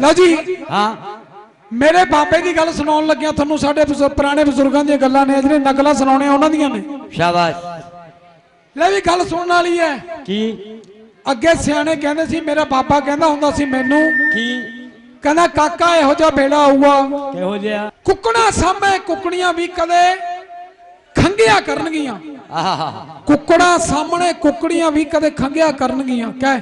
ਲਓ ਜੀ। ਹਾਂ। ਮੇਰੇ ਬਾਬੇ ਦੀ ਗੱਲ ਸੁਣਾਉਣ ਲੱਗਿਆ ਤੁਹਾਨੂੰ ਸਾਡੇ ਪੁਰਾਣੇ ਬਜ਼ੁਰਗਾਂ ਦੀਆਂ ਗੱਲਾਂ ਨੇ ਜਿਹੜੇ ਨਕਲਾਂ ਸੁਣਾਉਣੇ ਉਹਨਾਂ ਦੀਆਂ ਨੇ। ਸ਼ਾਬਾਸ਼। ਲੈ ਵੀ ਗੱਲ ਸੁਣਨ ਵਾਲੀ ਹੈ ਕੀ? ਅੱਗੇ ਸਿਆਣੇ ਕਹਿੰਦੇ ਸੀ ਮੇਰਾ ਬਾਬਾ ਕਹਿੰਦਾ ਹੁੰਦਾ ਸੀ ਮੈਨੂੰ। ਕੀ? ਕਹਿੰਦਾ ਕਾਕਾ ਇਹੋ ਜਿਹਾ ਬੇੜਾ ਆਊਗਾ। ਕਿਹੋ ਜਿਹਾ? ਕੁੱਕਣਾ ਸਾਹਮਣੇ ਕੁੱਕੜੀਆਂ ਵੀ ਕਦੇ ਖੰਗਿਆ ਕਰਨਗੀਆਂ। ਆਹਾ। ਕੁੱਕੜਾ ਸਾਹਮਣੇ ਕੁੱਕੜੀਆਂ ਵੀ ਕਦੇ ਖੰਗਿਆ ਕਰਨਗੀਆਂ। ਕਹਿ।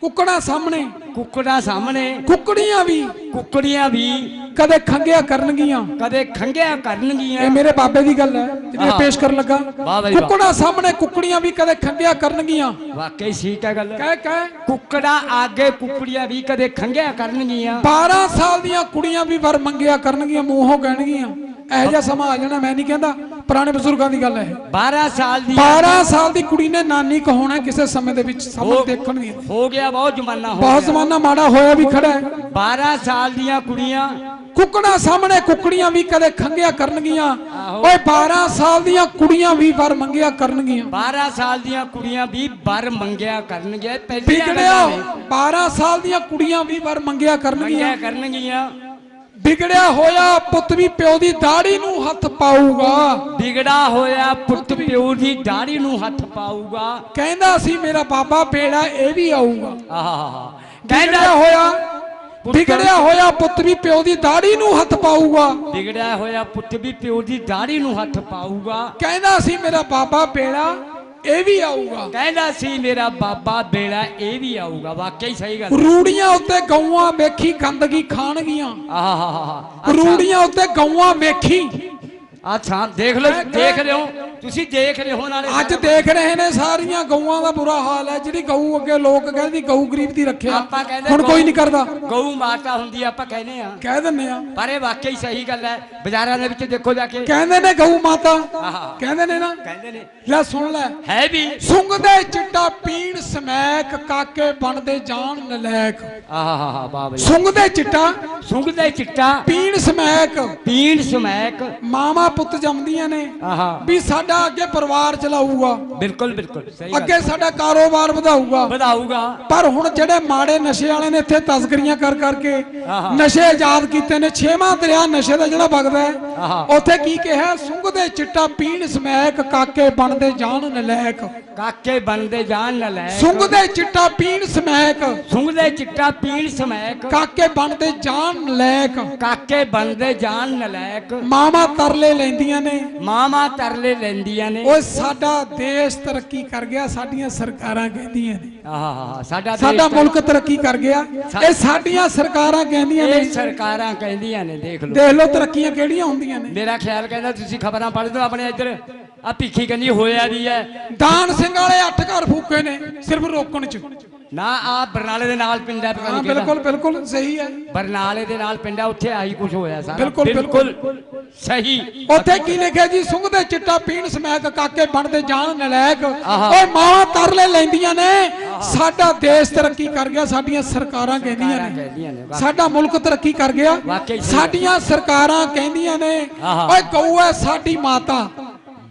ਕੁੱਕੜਾ ਸਾਹਮਣੇ। ਕੁੱਕੜਾ ਸਾਹਮਣੇ। ਕੁੱਕੜੀਆਂ ਵੀ। ਕੁੱਕੜੀਆਂ ਵੀ। ਕਦੇ ਖੰਗਿਆ ਕਰਨਗੀਆਂ। ਕਦੇ ਖੰਗਿਆ ਕਰਨਗੀਆਂ। ਇਹ ਮੇਰੇ ਬਾਬੇ ਦੀ ਗੱਲ ਹੈ ਜਿਹੜੀ। ਪੇਸ਼ ਕਰਨ ਲੱਗਾ। ਕੁੱਕੜਾ ਸਾਹਮਣੇ ਕੁੱਕੜੀਆਂ ਵੀ ਕਦੇ ਖੰਗਿਆ ਕਰਨਗੀਆਂ। ਵਾਕਈ ਠੀਕ ਹੈ ਗੱਲ। ਕਹਿ ਕਹਿ। ਕੁੱਕੜਾ ਆਗੇ ਕੁੱਕੜੀਆਂ ਵੀ ਕਦੇ ਖੰਗਿਆ ਕਰਨਗੀਆਂ। 12 ਸਾਲ ਦੀਆਂ ਕੁੜੀਆਂ ਵੀ ਵਰ ਮੰਗਿਆ ਕਰਨਗੀਆਂ ਮੂੰਹੋਂ ਕਹਿਣਗੀਆਂ। ਇਹੋ ਜਿਹਾ ਸਮਾਂ ਆ ਜਾਣਾ ਮੈਂ ਨਹੀਂ ਕਹਿੰਦਾ। ਪੁਰਾਣੇ ਬਜ਼ੁਰਗਾਂ ਦੀ ਗੱਲ ਹੈ। ਇਹ 12 ਸਾਲ ਦੀ 12 ਸਾਲ ਦੀ ਕੁੜੀ ਨੇ ਨਾਨੀ ਕਹਾਉਣਾ ਕਿਸੇ ਸਮੇਂ ਦੇ ਵਿੱਚ ਹੋ- ਦੇਖਣ ਦੀ ਹੋ। ਗਿਆ ਬਹੁਤ ਜ਼ਮਾਨਾ ਹੋ ਬਹੁਤ ਗਿਆ। ਜ਼ਮਾਨਾ ਮਾੜਾ ਹੋਇਆ ਵੀ ਖੜਾ ਹੈ। 12 ਸਾਲ ਦੀਆਂ ਕੁੜੀਆਂ। ਕੁੱਕੜਾ ਸਾਹਮਣੇ ਕੁੱਕੜੀਆਂ ਵੀ ਕਦੇ ਖੰਗਿਆ ਕਰਨਗੀਆਂ। ਓਏ 12 ਸਾਲ ਦੀਆਂ ਕੁੜੀਆਂ ਵੀ ਵਰ ਮੰਗਿਆ ਕਰਨਗੀਆਂ। 12 ਸਾਲ ਦੀਆਂ ਕੁੜੀਆਂ ਵੀ ਬਰ ਮੰਗਿਆ ਕਰਨਗੇ ਪਹਿਲੀਆਂ ਵਿਗੜਿਆ। ਗੱਲਾਂ ਨੇ। 12 ਸਾਲ ਦੀਆਂ ਕੁੜੀਆਂ ਵੀ ਵਰ ਮੰਗਿਆ ਕਰਨਗੀਆਂ। ਮੰਗਿਆ ਕਰਨਗੀਆਂ। ਵਿਗੜਿਆ ਹੋਇਆ ਪੁੱਤ ਵੀ ਪਿਓ ਦੀ ਦਾੜੀ ਨੂੰ ਹੱਥ ਪਾਊਗਾ। ਵਿਗੜਾ ਹੋਇਆ ਪੁੱਤ ਪਿਓ ਦੀ ਦਾੜੀ ਨੂੰ ਹੱਥ ਪਾਊਗਾ। ਕਹਿੰਦਾ ਸੀ ਮੇਰਾ ਬਾਬਾ ਬੇੜਾ ਇਹ ਵੀ ਆਊਗਾ। ਆਹਾ। ਵਿਗੜਿਆ ਹੋਇਆ ਵਿਗੜਿਆ ਹੋਇਆ ਪੁੱਤ ਵੀ ਪਿਓ ਦੀ ਦਾੜੀ ਨੂੰ ਹੱਥ ਪਾਊਗਾ। ਵਿਗੜਿਆ ਹੋਇਆ ਪੁੱਤ ਵੀ ਪਿਓ ਦੀ ਦਾੜੀ ਨੂੰ ਹੱਥ ਪਾਊਗਾ। ਕਹਿੰਦਾ ਸੀ ਮੇਰਾ ਬਾਬਾ ਬੇੜਾ ਇਹ ਵੀ ਆਊਗਾ। ਕਹਿੰਦਾ ਸੀ ਮੇਰਾ ਬਾਬਾ ਬੇੜਾ ਇਹ ਵੀ ਆਊਗਾ। ਵਾਕਈ ਸਹੀ ਗੱਲ ਰੂੜੀਆਂ ਉੱਤੇ ਗਊਆਂ ਵੇਖੀ ਗੰਦਗੀ ਖਾਣਗੀਆਂ। ਆਹਾ ਰੂੜੀਆਂ ਉੱਤੇ ਗਊਆਂ ਵੇਖੀ। ਅੱਛਾ ਦੇਖ ਲਓ ਦੇਖ ਰਹੇ ਹੋ ਤੁਸੀਂ ਦੇਖ ਰਹੇ ਹੋ ਨਾਲੇ ਅੱਜ ਦੇਖ ਰਹੇ ਨੇ ਸਾਰੀਆਂ ਗਊਆਂ ਦਾ ਬੁਰਾ ਹਾਲ ਹੈ ਜਿਹੜੀ ਗਊ ਅੱਗੇ ਲੋਕ ਕਹਿੰਦੀ ਗਊ ਗਰੀਬ ਦੀ ਰੱਖਿਆ। ਆਪਾਂ ਕਹਿੰਦੇ ਹੁਣ ਕੋਈ ਨਹੀਂ ਕਰਦਾ। ਗਊ ਮਾਤਾ ਹੁੰਦੀ ਆ, ਆਪਾਂ ਕਹਿੰਦੇ ਆ। ਕਹਿ ਦਿੰਨੇ ਆ। ਪਰ ਇਹ ਵਾਕਈ ਸਹੀ ਗੱਲ ਹੈ ਬਾਜ਼ਾਰਾਂ ਦੇ ਵਿੱਚ ਦੇਖੋ ਜਾ ਕੇ। ਕਹਿੰਦੇ ਨੇ ਗਊ ਮਾਤਾ। ਆਹਾ। ਕਹਿੰਦੇ ਨੇ ਨਾ। ਕਹਿੰਦੇ ਨੇ। ਲੈ ਸੁਣ ਲੈ। ਹੈ ਵੀ। ਸੁੰਗਦੇ ਚਿੱਟਾ ਪੀਣ ਸਮੈਕ ਕਾਕੇ ਬਣਦੇ ਜਾਣ ਨਲੈਕ। ਆਹਾ ਵਾਹ ਬਈ। ਸੁੰਗਦੇ ਚਿੱਟਾ ਸੁੰਘਦੇ ਚਿੱਟਾ ਪੀਣ ਸਮੈਕ। ਪੀਣ ਸਮੈਕ। ਮਾਵਾ ਪੁੱਤ ਜੰਮਦੀਆਂ ਨੇ। ਆਹਾ। ਵੀ ਸਾਡਾ ਅੱਗੇ ਪਰਿਵਾਰ ਚਲਾਊਗਾ। ਬਿਲਕੁਲ ਬਿਲਕੁਲ ਸਹੀ ਗੱਲ। ਅੱਗੇ ਸਾਡਾ ਕਾਰੋਬਾਰ ਵਧਾਊਗਾ। ਵਧਾਊਗਾ। ਪਰ ਹੁਣ ਜਿਹੜੇ ਮਾੜੇ ਨਸ਼ੇ ਵਾਲੇ ਨੇ ਇੱਥੇ ਤਸਕਰੀਆਂ ਕਰ ਕਰਕੇ। ਨਸ਼ੇ ਆਜ਼ਾਦ ਕੀਤੇ ਨੇ ਛੇਵਾਂ ਦਰਿਆ ਨਸ਼ੇ ਦਾ ਜਿਹੜਾ ਵਗਦਾ। ਹੈ ਉੱਥੇ ਕੀ ਕਿਹਾ ਸੁੰਘਦੇ ਚਿੱਟਾ ਪੀਣ ਸਮੈਕ ਕਾਕੇ ਬਣਦੇ ਜਾਣ ਨਲੈਕ। ਕਾਕੇ ਬਣਦੇ ਜਾਣ ਨਾ ਲੈ ਸੁੰਘਦੇ ਚਿੱਟਾ ਪੀਣ ਸਮੈਕ। ਸੁੰਘਦੇ ਚਿੱਟਾ ਪੀਣ ਸਮੈਕ। ਕਾਕੇ ਬਣਦੇ ਜਾਣ ਨਲੈਕ। ਕਾਕੇ ਬਣਦੇ ਜਾਣ ਨਲਾਇਕ ਮਾਵਾ ਤਰਲੇ ਲੈਂਦੀਆਂ ਨੇ। ਮਾਮਾ ਤਰਲੇ ਲੈਂਦੀਆਂ ਨੇ। ਓਏ ਸਾਡਾ ਦੇਸ਼ ਤਰੱਕੀ ਕਰ ਗਿਆ ਸਾਡੀਆਂ ਸਰਕਾਰਾਂ ਕਹਿੰਦੀਆਂ ਨੇ। ਆਹਾ ਸਾਡਾ ਦੇਸ਼ ਸਾਡਾ ਮੁਲਕ ਤਰੱਕੀ ਕਰ ਗਿਆ। ਇਹ ਸਾਡੀਆਂ ਸਰਕਾਰਾਂ ਕਹਿੰਦੀਆਂ ਨੇ। ਇਹ ਸਰਕਾਰਾਂ ਕਹਿੰਦੀਆਂ ਨੇ ਦੇਖ ਲਓ। ਦੇਖ ਲਓ ਤਰੱਕੀਆਂ ਕਿਹੜੀਆਂ ਹੁੰਦੀਆਂ ਨੇ। ਮੇਰਾ ਖਿਆਲ ਕਹਿੰਦਾ ਤੁਸੀਂ ਖਬਰਾਂ ਪੜ੍ਹਦੇ ਹੋ ਆਪਣੇ ਇੱਧਰ। ਆ ਭਿੱਖੀ ਕਹਿੰਦੀ ਹੋਇਆ ਦੀ ਹੈ। ਦਾਨ ਸਿੰਘ ਵਾਲੇ ਅੱਠ ਘਰ ਫੂਕੇ ਨੇ ਸਿਰਫ ਰੋਕਣ ਚ। ਨਾ ਆ ਬਰਨਾਲੇ ਦੇ ਨਾਲ ਪਿੰਡ ਹੈ ਪਤਾ ਹਾਂ ਨਹੀਂ ਬਿਲਕੁਲ ਬਿਲਕੁਲ ਸਹੀ ਹੈ। ਬਰਨਾਲੇ ਦੇ ਨਾਲ ਪਿੰਡ ਹੈ ਉੱਥੇ ਆਹੀ ਕੁਝ ਹੋਇਆ ਸਾਰਾ। ਬਿਲਕੁਲ, ਬਿਲਕੁਲ। ਸਹੀ। ਉੱਥੇ ਕੀ ਲਿਖਿਆ ਜੀ? ਸੁੰਘਦੇ ਚਿੱਟਾ ਪੀਣ ਸਮੈਕ ਕਾਕੇ ਬਣਦੇ ਜਾਣ ਨਲਾਇਕ। ਓਏ ਮਾਵਾਂ ਤਰਲੇ ਲੈਂਦੀਆਂ ਨੇ। ਸਾਡਾ ਦੇਸ਼ ਤਰੱਕੀ ਕਰ ਗਿਆ ਸਾਡੀਆਂ ਸਰਕਾਰਾਂ ਕਹਿੰਦੀਆਂ ਨੇ। ਸਾਡਾ ਮੁਲਕ ਤਰੱਕੀ ਕਰ ਗਿਆ। ਸਾਡੀਆਂ ਸਰਕਾਰਾਂ ਕਹਿੰਦੀਆਂ ਨੇ। ਓਏ ਗਊ ਹੈ ਸਾਡੀ ਮਾਤਾ।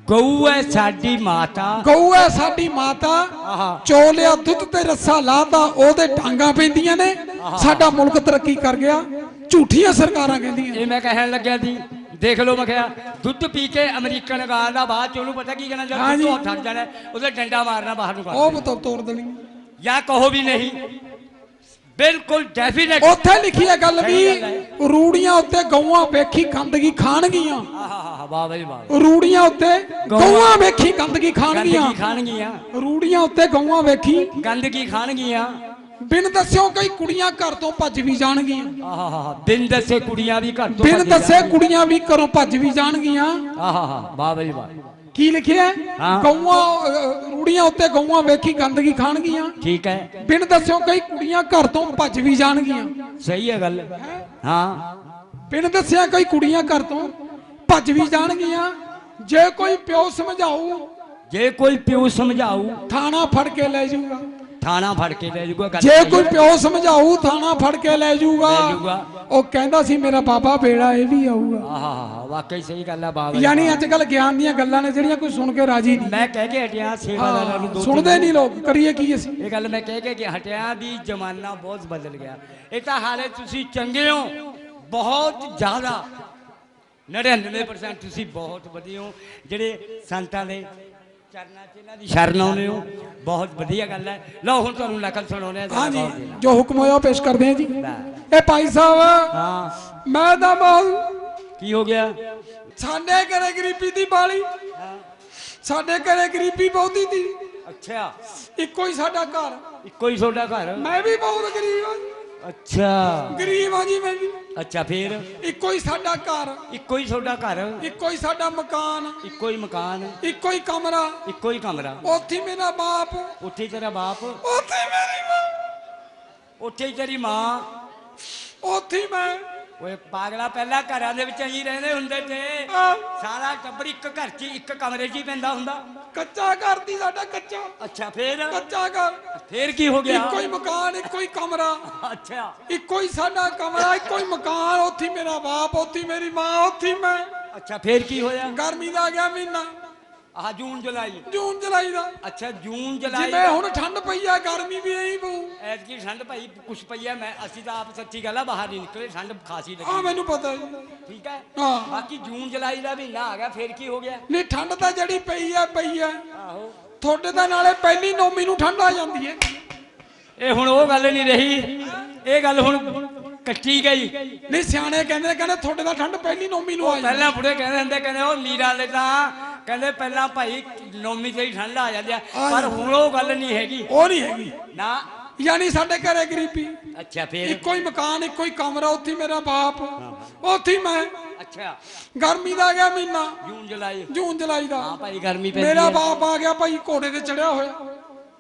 ਗਊ ਹੈ ਸਾਡੀ ਮਾਤਾ। ਗਊ ਹੈ ਸਾਡੀ ਮਾਤਾ। ਆਹਾ। ਚੋਲਿਆ ਦੁੱਧ ਤੇ ਰੱਸਾ ਲਾਤਾ ਉਹਦੇ ਡਾਂਗਾ ਪੈਂਦੀਆਂ ਨੇ। ਸਾਡਾ ਮੁਲਕ ਤਰੱਕੀ ਕਰ ਗਿਆ। ਝੂਠੀਆਂ ਸਰਕਾਰਾਂ ਕਹਿੰਦੀਆਂ। ਇਹ ਮੈਂ ਕਹਿਣ ਲੱਗਿਆ ਸੀ ਦੇਖ ਲਓ ਮੈਂ ਕਿਹਾ ਦੁੱਧ ਪੀ ਕੇ ਅਮਰੀਕਨ ਗਾਂ ਦਾ ਬਾਅਦ ਚ ਉਹਨੂੰ ਪਤਾ ਕੀ ਕਹਿਣਾ ਜਦ ਥੱਕ ਜਾਣਾ ਉਹਦੇ ਡੰਡਾ ਮਾਰਨਾ ਬਾਹਰ ਨੂੰ ਉਹ ਬਤੌਰ ਤੋੜ ਦੇਣੀ। ਜਾਂ ਕਹੋ ਵੀ ਨਹੀਂ ਬਿਲਕੁਲ ਡੈਫੀਨੇਟ ਉੱਥੇ ਲਿਖੀ ਹੈ ਗੱਲ ਵੀ ਰੂੜੀਆਂ ਉੱਤੇ ਗਊਆਂ ਵੇਖੀ ਗੰਦਗੀ ਖਾਣਗੀਆਂ। ਆਹਾ ਵਾਹ ਬਈ ਵਾਹ। ਰੂੜੀਆਂ ਉੱਤੇ ਗਊਆਂ ਵੇਖੀ ਗੰਦਗੀ ਖਾਣਗੀਆਂ। ਗੰਦਗੀ ਖਾਣਗੀਆਂ। ਰੂੜੀਆਂ ਉੱਤੇ ਗਊਆਂ ਵੇਖੀ ਗੰਦਗੀ ਖਾਣਗੀਆਂ। ਬਿਨ ਦੱਸਿਓ ਕਈ ਕੁੜੀਆਂ ਘਰ ਤੋਂ ਭੱਜ ਵੀ ਜਾਣਗੀਆਂ। ਆਹਾ ਬਿਨ ਦੱਸੇ ਕੁੜੀਆਂ ਵੀ ਘਰ ਤੋਂ ਬਿਨ ਦੱਸੇ ਕੁੜੀਆਂ ਵੀ ਘਰੋਂ ਭੱਜ ਵੀ ਜਾਣਗੀਆਂ। ਆਹਾ ਵਾਹ ਬਈ ਵਾਹ। ਕੀ ਲਿਖਿਆ ਹੈ? ਗਊਆਂ ਅਹ, ਰੂੜੀਆਂ ਉੱਤੇ ਗਊਆਂ ਵੇਖੀ ਗੰਦਗੀ ਖਾਣਗੀਆਂ। ਠੀਕ ਹੈ। ਬਿਨ ਦੱਸਿਓ ਕਈ ਕੁੜੀਆਂ ਘਰ ਤੋਂ ਭੱਜ ਵੀ ਜਾਣਗੀਆਂ। ਸਹੀ ਹੈ ਗੱਲ। ਹਾਂ। ਬਿਨ ਦੱਸਿਆ ਕਈ ਕੁੜੀਆਂ ਘਰ ਤੋਂ ਭੱਜ ਵੀ ਜਾਣਗੀਆਂ। ਜੇ ਕੋਈ ਪਿਓ ਸਮਝਾਊ ਜੇ ਕੋਈ ਪਿਓ ਸਮਝਾਊ ਥਾਣਾ ਫੜ ਕੇ ਲੈ ਜਾਊਗਾ। ਥਾਣਾ ਫੜ ਕੇ ਲੈ ਜਾਊਗਾ ਗੱਲ ਜੇ ਕੋਈ। ਪਿਓ ਸਮਝਾਊ ਥਾਣਾ ਫੜ ਕੇ ਲੈ ਜਾਊਗਾ। ਲੈ ਜਾਊਗਾ। ਉਹ ਕਹਿੰਦਾ ਸੀ ਮੇਰਾ ਬਾਬਾ ਬੇੜਾ ਇਹ ਵੀ ਆਊਗਾ। ਆਹਾ ਵਾਕਈ ਸਹੀ ਗੱਲ ਆ ਬਾਬਾ ਯਾਨੀ ਅੱਜ ਕੱਲ ਗਿਆਨ ਦੀਆਂ ਗੱਲਾਂ ਨੇ ਜਿਹੜੀਆਂ ਕੋਈ ਸੁਣ ਕੇ ਰਾਜੀ ਨਹੀਂ। ਮੈਂ ਕਹਿ ਕੇ ਹਟਿਆ ਸੇਵਾਦਾਰਾਂ ਨੂੰ ਦੋ ਸੁਣਦੇ ਨਹੀਂ ਲੋਕ ਕਰੀਏ ਕੀ ਅਸੀਂ? ਇਹ ਗੱਲ ਮੈਂ ਕਹਿ ਕੇ ਕਿ ਹਟਿਆ ਦੀ ਜ਼ਮਾਨਾ ਬਹੁਤ ਬਦਲ ਗਿਆ। ਇਹ ਤਾਂ ਹਾਲੇ ਤੁਸੀਂ ਚੰਗੇ ਹੋ ਬਹੁਤ ਜ਼ਿਆਦਾ। 99% ਤੁਸੀਂ ਬਹੁਤ ਵਧੀਆ ਹੋ। ਜਿਹੜੇ ਸੰਤਾਂ ਦੇ ਚਰਨਾਂ 'ਚ ਇਹਨਾਂ ਦੀ ਸ਼ਰਨ ਆਉਂਦੇ ਹੋ। ਬਹੁਤ ਵਧੀਆ ਗੱਲ ਹੈ। ਲਓ ਹੁਣ ਤੁਹਾਨੂੰ ਨਕਲ ਸੁਣਾਉਂਦੇ ਆ ਹਾਂਜੀ ਜੋ ਹੁਕਮ ਹੋਇਆ ਪੇਸ਼ ਕਰਦੇ ਹਾਂ ਜੀ। ਇਹ ਭਾਈ ਸਾਹਿਬ ਹਾਂ। ਮੈਂ ਤਾਂ ਬਹੁਤ ਕੀ ਹੋ ਗਿਆ? ਸਾਡੇ ਘਰੇ ਗਰੀਬੀ ਦੀ ਬਾਲੀ। ਸਾਡੇ ਘਰੇ ਗਰੀਬੀ ਬਹੁਤੀ ਦੀ ਅੱਛਾ। ਇੱਕੋ ਹੀ ਸਾਡਾ ਘਰ। ਇੱਕੋ ਹੀ ਤੁਹਾਡਾ ਘਰ? ਮੈਂ ਵੀ ਬਹੁਤ ਗਰੀਬ ਹਾਂ। ਅੱਛਾ। ਗਰੀਬ ਹਾਂ ਜੀ ਮੈਂ ਵੀ ਅੱਛਾ ਫੇਰ? ਇੱਕੋ ਹੀ ਸਾਡਾ ਘਰ। ਇੱਕੋ ਹੀ ਤੁਹਾਡਾ ਘਰ? ਇੱਕੋ ਹੀ ਸਾਡਾ ਮਕਾਨ। ਇੱਕੋ ਹੀ ਮਕਾਨ? ਇੱਕੋ ਹੀ ਕਮਰਾ। ਇੱਕੋ ਹੀ ਕਮਰਾ? ਉੱਥੇ ਮੇਰਾ ਬਾਪ। ਉੱਥੇ ਹੀ ਤੇਰਾ ਬਾਪ? ਉੱਥੇ ਮੇਰੀ ਮਾਂ। ਉੱਥੇ ਹੀ ਤੇਰੀ ਮਾਂ? ਉੱਥੇ ਹੀ ਮੈਂ। ਓਏ ਪਾਗਲਾ ਪਹਿਲਾਂ ਘਰਾਂ ਦੇ ਵਿੱਚ ਹੀ ਰਹਿੰਦੇ ਹੁੰਦੇ ਤੇ ਸਾਰਾ ਟੱਬਰ ਇੱਕ ਘਰ 'ਚ ਹੀ, ਇੱਕ ਕਮਰੇ 'ਚ ਹੀ ਪੈਂਦਾ ਹੁੰਦਾ। ਕੱਚਾ ਘਰ ਦੀ ਸਾਡਾ ਕੱਚਾ। ਅੱਛਾ ਫੇਰ? ਕੱਚਾ ਘਰ। ਫੇਰ ਕੀ ਹੋ ਗਿਆ? ਇੱਕੋ ਹੀ ਮਕਾਨ ਇੱਕੋ ਹੀ ਕਮਰਾ। ਅੱਛਾ। ਇੱਕੋ ਹੀ ਸਾਡਾ ਕਮਰਾ ਇੱਕੋ ਹੀ ਮਕਾਨ ਉੱਥੇ ਹੀ ਮੇਰਾ ਬਾਪ ਉੱਥੇ ਹੀ ਮੇਰੀ ਮਾਂ ਉੱਥੇ ਹੀ ਮੈਂ। ਅੱਛਾ ਫੇਰ ਕੀ ਹੋਇਆ? ਗਰਮੀ ਦਾ ਆ ਗਿਆ ਮਹੀਨਾ। ਆਹ ਜੂਨ ਜੁਲਾਈ। ਜੂਨ ਜੁਲਾਈ ਦਾ। ਅੱਛਾ ਜੂਨ ਜੁਲਾਈ ਜਿਵੇਂ ਹੁਣ ਠੰਡ ਪਈ ਆ ਗਰਮੀ ਵੀ ਐਂ ਪਊ। ਐਤਕੀ ਠੰਡ ਭਾਈ ਕੁਛ ਪਈ ਆ ਮੈਂ ਅਸੀਂ ਤਾਂ ਆਪ ਸੱਚੀ ਗੱਲ ਆ ਬਾਹਰ ਨਹੀਂ ਨਿਕਲੇ ਠੰਡ ਖਾਸੀ ਆ ਲੱਗੀ ਮੈਨੂੰ ਪਤਾ ਜੀ। ਠੀਕ ਹੈ ਹਾਂ। ਬਾਕੀ ਜੂਨ ਜੁਲਾਈ ਦਾ ਮਹੀਨਾ ਆ ਗਿਆ ਫੇਰ ਕੀ ਹੋ ਗਿਆ? ਨਹੀਂ ਠੰਡ ਤਾਂ ਜਿਹੜੀ ਪਈ ਆ ਪਈ ਆ। ਆਹੋ। ਤੁਹਾਡੇ ਤਾਂ ਨਾਲੇ ਪਹਿਲੀ ਨੌਮੀ ਨੂੰ ਠੰਡ ਆ ਜਾਂਦੀ ਹੈ ਇਹ ਹੁਣ ਉਹ ਗੱਲ ਨਹੀਂ ਰਹੀ। ਇਹ ਗੱਲ ਹੁਣ ਕੱਟੀ ਗਈ। ਨਹੀਂ ਸਿਆਣੇ ਕਹਿੰਦੇ ਕਹਿੰਦੇ ਤੁਹਾਡੇ ਤਾਂ ਠੰਡ ਪਹਿਲੀ ਨੌਮੀ ਨੂੰ ਆ ਜਾਂਦੀ ਪਹਿਲਾਂ ਬੁੜੇ ਕਹਿੰਦੇ ਹੁੰਦੇ ਕਹਿੰਦੇ ਉਹ ਨੀਰਾਂ ਵਾਲੇ ਤਾਂ ਕਹਿੰਦੇ ਪਹਿਲਾਂ ਭਾਈ ਨੌਮੀ ਤੇ ਹੀ ਠੰਡ ਆ ਜਾਂਦੀ ਆ ਪਰ ਹੁਣ ਉਹ ਗੱਲ ਨਹੀਂ ਹੈਗੀ। ਉਹ ਨਹੀਂ ਹੈਗੀ। ਨਾ। ਯਾਨੀ ਸਾਡੇ ਘਰੇ ਗਰੀਬੀ। ਅੱਛਾ ਫੇਰ? ਇੱਕੋ ਹੀ ਮਕਾਨ ਇੱਕੋ ਹੀ ਕਮਰਾ ਉੱਥੇ ਮੇਰਾ ਬਾਪ ਉੱਥੇ ਮੈਂ। ਅੱਛਾ। ਗਰਮੀ ਦਾ ਆ ਗਿਆ ਮਹੀਨਾ। ਜੂਨ ਜੁਲਾਈ। ਜੂਨ ਜੁਲਾਈ ਦਾ। ਹਾਂ ਭਾਈ ਗਰਮੀ ਪੈਂਦੀ ਮੇਰਾ ਬਾਪ ਆ ਗਿਆ ਭਾਈ ਘੋੜੇ ਤੇ ਚੜਿਆ ਹੋਇਆ।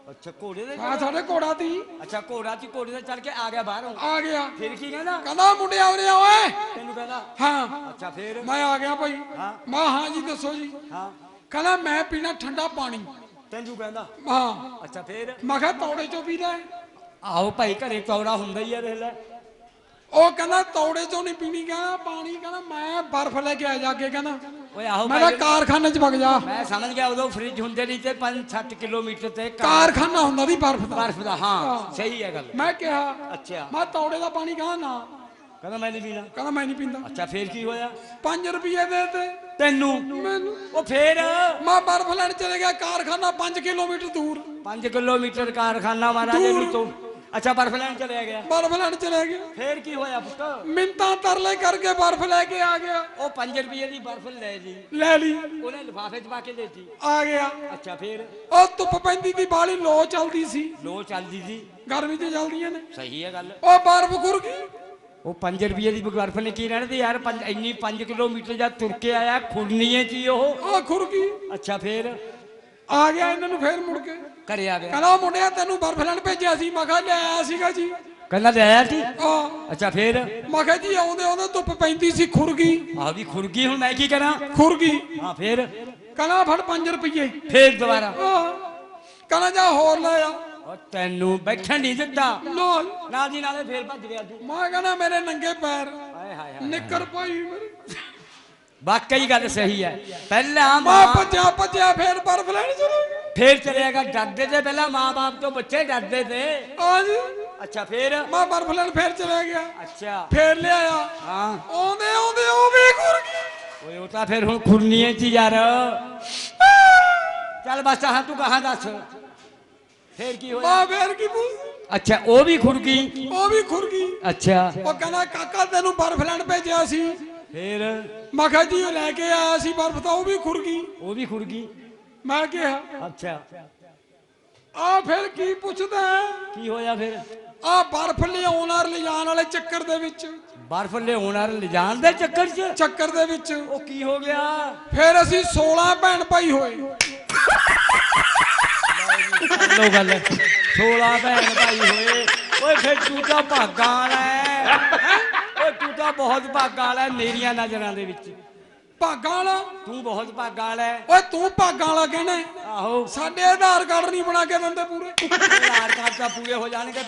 ਅੱਛਾ ਘੋੜੇ ਦੇ ਆ ਸਾਡੇ ਘੋੜਾ ਤੀ। ਅੱਛਾ ਘੋੜਾ ਚ ਘੋੜੇ ਤੇ ਚੜ ਕੇ ਆ ਗਿਆ ਬਾਹਰੋਂ। ਆ ਗਿਆ। ਫਿਰ ਕੀ ਕਹਿੰਦਾ? ਕਹਿੰਦਾ ਮੁੰਡਿਆ ਉਰੇ ਆ ਓਏ। ਤੈਨੂੰ ਕਹਿੰਦਾ? ਹਾਂ। ਅੱਛਾ ਫੇਰ? ਮੈਂ ਆ ਗਿਆ ਭਾਈ। ਹਾਂ। ਮੈਂ ਹਾਂ ਜੀ ਦੱਸੋ ਜੀ। ਹਾਂ। ਕਹਿੰਦਾ ਮੈਂ ਪੀਣਾ ਠੰਡਾ ਪਾਣੀ। ਤੈਨੂੰ ਕਹਿੰਦਾ? ਹਾਂ। ਅੱਛਾ ਫੇਰ? ਮੈਂ ਕਿਹਾ ਤੌੜੇ ਚੋਂ ਪੀਦਾ ਹੈ। ਆਹੋ ਭਾਈ ਘਰੇ ਚੌੜਾ ਹੁੰਦਾ ਹੀ ਆ ਦੇਖ ਲੈ। ਉਹ ਕਹਿੰਦਾ ਤੌੜੇ ਚੋਂ ਨਹੀਂ ਪੀਣੀ ਕਹਿੰਦਾ ਪਾਣੀ ਕਹਿੰਦਾ ਮੈਂ ਬਰਫ਼ ਲੈ ਕੇ ਆ ਜਾ ਕੇ ਕਹਿੰਦਾ। ਓਏ ਆਹੋ ਮੈਂ ਕਿਹਾ ਕਾਰਖਾਨੇ 'ਚ ਵਗ ਜਾ। ਮੈਂ ਸਮਝ ਗਿਆ ਉਦੋਂ ਫ੍ਰਿਜ ਹੁੰਦੇ ਨਹੀਂ ਤੇ 5-7 ਕਿਲੋਮੀਟਰ ਤੇ ਕਾਰ- ਕਾਰਖਾਨਾ ਹੁੰਦਾ ਦੀ ਬਰਫ਼ ਦਾ। ਬਰਫ਼ ਦਾ ਹਾਂ ਸਹੀ ਹੈ ਗੱਲ। ਮੈਂ ਕਿਹਾ ਅੱਛਾ। ਮੈਂ ਤੌੜੇ ਦਾ ਪਾਣੀ ਕਹਿੰਦਾ ਨਾ? ਕਹਿੰਦਾ ਮੈਂ ਨਹੀਂ ਪੀਣਾ ਕਹਿੰਦਾ ਮੈਂ ਨਹੀਂ ਪੀਂਦਾ। ਅੱਛਾ ਫੇਰ ਕੀ ਹੋਇਆ? 5 ਰੁਪਏ ਦੇ ਤੇ। ਤੈਨੂੰ? ਮੈਨੂੰ। ਉਹ ਫੇਰ? ਮੈਂ ਬਰਫ਼ ਲੈਣ ਚਲੇ ਗਿਆ ਕਾਰਖਾਨਾ 5 ਕਿਲੋਮੀਟਰ ਦੂਰ। 5 ਕਿਲੋਮੀਟਰ ਕਾਰਖਾਨਾ ਮਹਾਰਾਜ ਦੂਰ। ਨੂੰ ਤੋਂ ਅੱਛਾ ਬਰਫ ਲੈਣ ਚਲਿਆ ਗਿਆ। ਬਰਫ਼ ਲੈਣ ਚਲੇ ਗਿਆ। ਫੇਰ ਕੀ ਹੋਇਆ ਪੁੱਤ? ਮਿੰਤਾਂ ਤਰਲੇ ਕਰਕੇ ਬਰਫ਼ ਲੈ ਕੇ ਆ ਗਿਆ। ਉਹ 5 ਰੁਪਏ ਦੀ ਬਰਫ ਲੈ ਲਈ। ਲੈ ਲਈ। ਉਹਨੇ ਲਿਫਾਫੇ 'ਚ ਪਾ ਕੇ ਦੇਤੀ। ਆ ਗਿਆ। ਅੱਛਾ ਫੇਰ? ਉਹ ਧੁੱਪ ਪੈਂਦੀ ਦੀ ਬਾਲੀ ਲੋ ਚੱਲਦੀ ਸੀ। ਲੋ ਚੱਲਦੀ ਸੀ। ਗਰਮੀ 'ਚ ਚੱਲਦੀਆਂ ਨੇ। ਸਹੀ ਹੈ ਗੱਲ। ਉਹ ਬਰਫ਼ ਗੁਰ ਗਈ। ਉਹ 5 ਰੁਪਏ ਦੀ ਬਰਫ ਨੇ ਕੀ ਰਹਿਣ ਦੀ ਯਾਰ। ਪੰਜ ਇੰਨੀ 5 ਕਿਲੋਮੀਟਰ ਜਾਂ ਤੁਰ ਕੇ ਆਇਆ ਖੁਰਨੀਏ ਚ ਹੀ ਉਹ। ਉਹ ਖੁਰ ਗਈ। ਅੱਛਾ ਫੇਰ? ਆ ਗਿਆ ਇਹਨਾਂ ਨੂੰ ਫੇਰ ਮੁੜ ਕੇ। ਘਰੇ ਆ ਗਿਆ। ਕਹਿੰਦਾ ਉਹ ਮੁੰਡਿਆ ਤੈਨੂੰ ਬਰਫ਼ ਲੈਣ ਭੇਜਿਆ ਸੀ। ਮੈਂ ਕਿਹਾ ਲੈ ਆਇਆ ਸੀਗਾ ਜੀ। ਕਹਿੰਦਾ ਲੈ ਆਇਆ ਸੀ? ਆ ਅੱਛਾ ਫੇਰ? ਮੈਂ ਕਿਹਾ ਜੀ ਆਉਂਦੇ ਆਉਂਦੇ ਧੁੱਪ ਪੈਂਦੀ ਸੀ ਖੁਰ ਗਈ ਆ ਵੀ ਖੁਰਗੀ ਹੁਣ ਮੈਂ ਕੀ ਕਰਾਂ? ਖੁਰ ਗਈ ਹਾਂ ਫੇਰ? ਕਹਿੰਦਾ ਫੜ 5 ਰੁਪਏ ਫੇਰ ਦੁਬਾਰਾ। ਆਹ, ਕਹਿੰਦਾ ਜਾ ਹੋਰ ਲੈ ਆ। ਉਹ ਤੈਨੂੰ ਬੈਠਣ ਨਹੀਂ ਦਿੱਤਾ। ਨਾਲ ਨਾਲ ਦੀ ਨਾਲੇ ਫੇਰ ਭੱਜ ਗਿਆ ਤੂੰ। ਮੈਂ ਕਹਿੰਦਾ ਮੇਰੇ ਨੰਗੇ ਪੈਰ। ਹਾਏ ਹਾਏ ਹਾਏ। ਨਿੱਕਰ ਪਾਈ ਮੇਰੇ। ਵਾਕਈ ਗੱਲ ਸਹੀ ਹੈ। ਪਹਿਲਾਂ ਮੈਂ ਭੱਜਿਆ ਭੱਜਿਆ ਫੇਰ ਬਰਫ਼ ਲੈਣ ਚਲੋ ਫੇਰ ਚਲੇਗਾ ਡਰਦੇ ਤੇ ਪਹਿਲਾਂ ਮਾਂ-ਬਾਪ ਤੋਂ ਬੱਚੇ ਡਰਦੇ ਤੇ? ਆ ਜੀ ਅੱਛਾ ਫੇਰ? ਮੈਂ ਬਰਫ਼ ਲੈਣ ਫੇਰ ਚਲਾ ਗਿਆ। ਅੱਛਾ। ਫੇਰ ਲਿਆਇਆ। ਹਾਂ। ਆਉਂਦੇ ਆਉਂਦੇ ਉਹ ਵੀ ਖੁਰ ਗਈ। ਓਏ ਉਹ ਤਾਂ ਫਿਰ ਹੁਣ ਖੁਰਨੀਏ ਚ ਯਾਰ। ਚੱਲ ਬਸ ਹਾਂ ਤੂੰ ਕਹਾਂ ਦੱਸ? ਫੇਰ ਕੀ ਹੋਇਆ? ਮੈਂ ਫੇਰ ਕੀ ਪੁੱਛ ਅੱਛਾ ਉਹ ਵੀ ਖੁਰ ਗਈ? ਉਹ ਵੀ ਖੁਰ ਗਈ। ਅੱਛਾ। ਉਹ ਕਹਿੰਦਾ ਕਾਕਾ ਤੈਨੂੰ ਬਰਫ਼ ਲੈਣ ਭੇਜਿਆ ਸੀ। ਫੇਰ ਮੈਂ ਕਿਹਾ ਜੀ ਉਹ ਲੈ ਕੇ ਆਇਆ ਸੀ ਬਰਫ਼ ਤਾਂ ਉਹ ਵੀ ਖੁਰ ਗਈ। ਉਹ ਵੀ ਖੁਰ ਗਈ। ਮੈਂ ਕਿਹਾ ਅੱਛਾ। ਆ ਫਿਰ ਕੀ ਪੁੱਛਦਾ ਕੀ ਹੋਇਆ ਫਿਰ? ਆ ਬਰਫ਼ ਲਿਆਉਣ ਔਰ ਲਿਜਾਣ ਵਾਲੇ ਚੱਕਰ ਦੇ ਵਿੱਚ। ਬਰਫ ਲਿਆਉਣ ਵਾਲੇ ਲਿਜਾਣ ਦੇ ਚੱਕਰ 'ਚ? ਚੱਕਰ ਦੇ ਵਿੱਚ। ਉਹ ਕੀ ਹੋ ਗਿਆ? ਫਿਰ ਅਸੀਂ 16 ਭੈਣ ਭਾਈ ਹੋਏ। ਲੋ ਗੱਲ। 16 ਭੈਣ ਭਾਈ ਹੋਏ। ਓਏ ਫਿਰ ਤੂੰ ਤਾਂ ਭਾਗਾਂ ਓਏ ਤੂੰ ਬਹੁਤ ਭਾਗਾਂ ਵਾਲਾ ਮੇਰੀਆਂ ਨਜ਼ਰਾਂ ਦੇ ਵਿੱਚ। ਭਾਗਾਂ ਵਾਲਾ? ਤੂੰ ਬਹੁਤ ਭਾਗਾਂ ਵਾਲਾ ਹੈ। ਓਏ ਤੂੰ ਭਾਗਾਂ ਵਾਲਾ ਕਹਿਣਾ ਹੈ। ਆਹੋ। ਸਾਡੇ ਆਧਾਰ ਕਾਰਡ ਨਹੀਂ ਬਣਾ ਕੇ ਦਿੰਦੇ ਪੂਰੇ। ਆਧਾਰ ਕਾਰਡ ਤਾਂ ਪੂਰੇ ਹੋ ਜਾਣਗੇ।